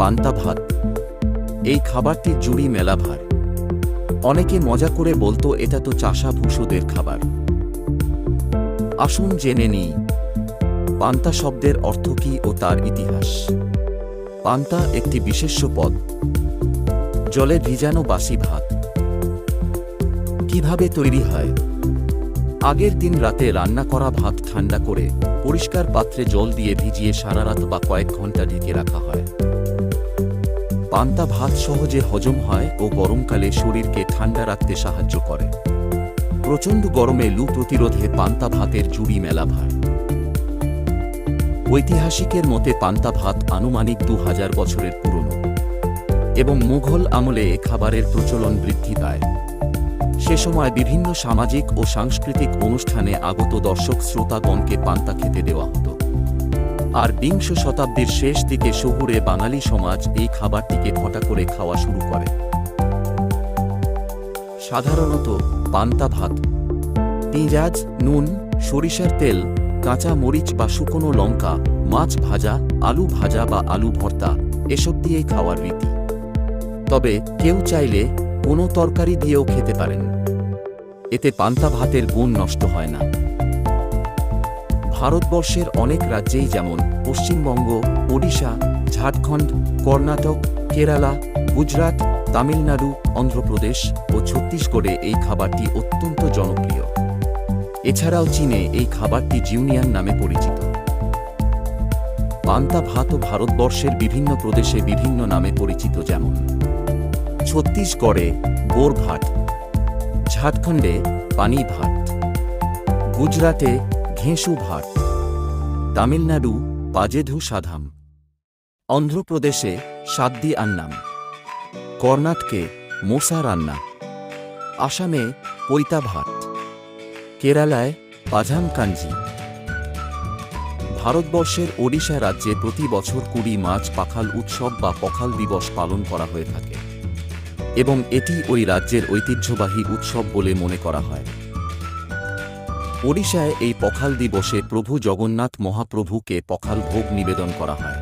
পান্তা ভাত। এই খাবারটি জুড়ি মেলা ভার। অনেকে মজা করে বলতো, এটা তো চাষা ভূষদের খাবার। আসুন জেনে নিই, পান্তা শব্দের অর্থ কী ও তার ইতিহাস। পান্তা একটি বিশেষ্য পদ। জলে ভিজানো বাসি ভাত। কীভাবে তৈরি হয়? আগের দিন রাতে রান্না করা ভাত ঠান্ডা করে পরিষ্কার পাত্রে জল দিয়ে ভিজিয়ে সারা রাত বা কয়েক ঘণ্টা ঢেকে রাখা হয়। পান্তা ভাত সহজে হজম হয় ও গরমকালে শরীরকে ঠান্ডা রাখতে সাহায্য করে। প্রচণ্ড গরমে লু প্রতিরোধে পান্তা ভাতের জুড়ি মেলা ভার। ঐতিহাসিকের মতে পান্তা ভাত আনুমানিক দু হাজার বছরের পুরনো এবং মুঘল আমলে এ খাবারের প্রচলন বৃদ্ধি পায়। সে সময় বিভিন্ন সামাজিক ও সাংস্কৃতিক অনুষ্ঠানে আগত দর্শক শ্রোতাগণকে পান্তা খেতে দেওয়া হতো। আর বিংশ শতাব্দীর শেষ দিকে শহুরে বাঙালি সমাজ এই খাবারটিকে ঘটা করে খাওয়া শুরু করে। সাধারণত পান্তা ভাত, পেঁয়াজ, নুন, সরিষার তেল, কাঁচা মরিচ বা শুকনো লঙ্কা, মাছ ভাজা, আলু ভাজা বা আলু ভর্তা এসব দিয়েই খাওয়ার রীতি। তবে কেউ চাইলে কোনো তরকারি দিয়েও খেতে পারেন। এতে পান্তা ভাতের গুণ নষ্ট হয় না। ভারতবর্ষের অনেক রাজ্যেই যেমন পশ্চিমবঙ্গ, ওড়িশা, ঝাড়খণ্ড, কর্ণাটক, কেরালা, গুজরাট, তামিলনাড়ু, অন্ধ্রপ্রদেশ ও ছত্তিশগড়ে এই খাবারটি অত্যন্ত জনপ্রিয়। এছাড়াও চীনে এই খাবারটি জিউনিয়ান নামে পরিচিত। পান্তা ভাতও ভারতবর্ষের বিভিন্ন প্রদেশে বিভিন্ন নামে পরিচিত যেমন ছত্তিশগড়ে বোর ভাট ঝাড়খণ্ডে পানি ভাত গুজরাটে ঘেঁসু ভাট তামিলনাড়ু পাজেধু সাধাম। অন্ধ্রপ্রদেশে সাদ্দি আন্নাম। কর্ণাটকে মোসা রান্না। আসামে পৈতা ভাত। কেরালায় পাঝাম কাঞ্জি। ভারতবর্ষের ওড়িশা রাজ্যে প্রতি বছর কুড়ি মার্চ পাখাল উৎসব বা পখাল দিবস পালন করা হয়ে থাকে। এবং এটি ওই রাজ্যের ঐতিহ্যবাহী উৎসব বলে মনে করা হয়। ওড়িশায় এই পখাল দিবসে প্রভু জগন্নাথ মহাপ্রভুকে পখাল ভোগ নিবেদন করা হয়,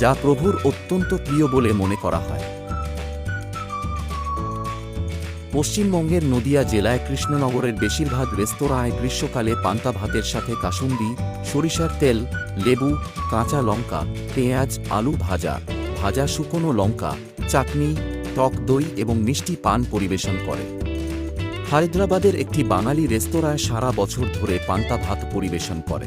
যা প্রভুর অত্যন্ত প্রিয় বলে মনে করা হয়। পশ্চিমবঙ্গের নদিয়া জেলায় কৃষ্ণনগরের বেশিরভাগ রেস্তোরাঁয় গ্রীষ্মকালে পান্তা ভাতের সাথে কাসুন্দি, সরিষার তেল, লেবু, কাঁচা লঙ্কা, পেঁয়াজ, আলু ভাজা ভাজা শুকনো লঙ্কা, চাটনি, টক দই এবং মিষ্টি পান পরিবেশন করে। হায়দ্রাবাদের একটি বাঙালি রেস্তোরাঁয় সারা বছর ধরে পান্তা ভাত পরিবেশন করে।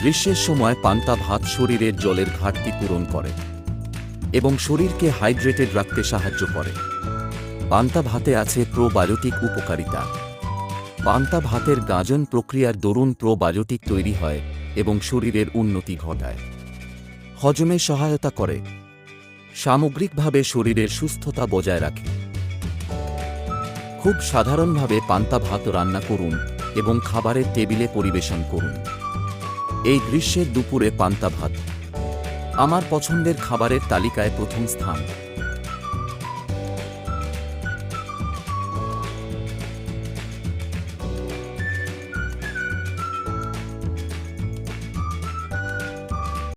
গ্রীষ্মের সময় পান্তা ভাত শরীরের জলের ঘাটতি পূরণ করে এবং শরীরকে হাইড্রেটেড রাখতে সাহায্য করে। পান্তা ভাতে আছে প্রোবায়োটিক উপকারিতা। পান্তা ভাতের গাজন প্রক্রিয়ার দরুন প্রোবায়োটিক তৈরি হয় এবং শরীরের উন্নতি ঘটায়। হজমে সহায়তা করে। সামগ্রিকভাবে শরীরের সুস্থতা বজায় রাখে। খুব সাধারণভাবে পান্তা ভাত রান্না করুন এবং খাবারের টেবিলে পরিবেশন করুন। এই গ্রীষ্মের দুপুরে পান্তা ভাত আমার পছন্দের খাবারের তালিকায় প্রথম স্থান।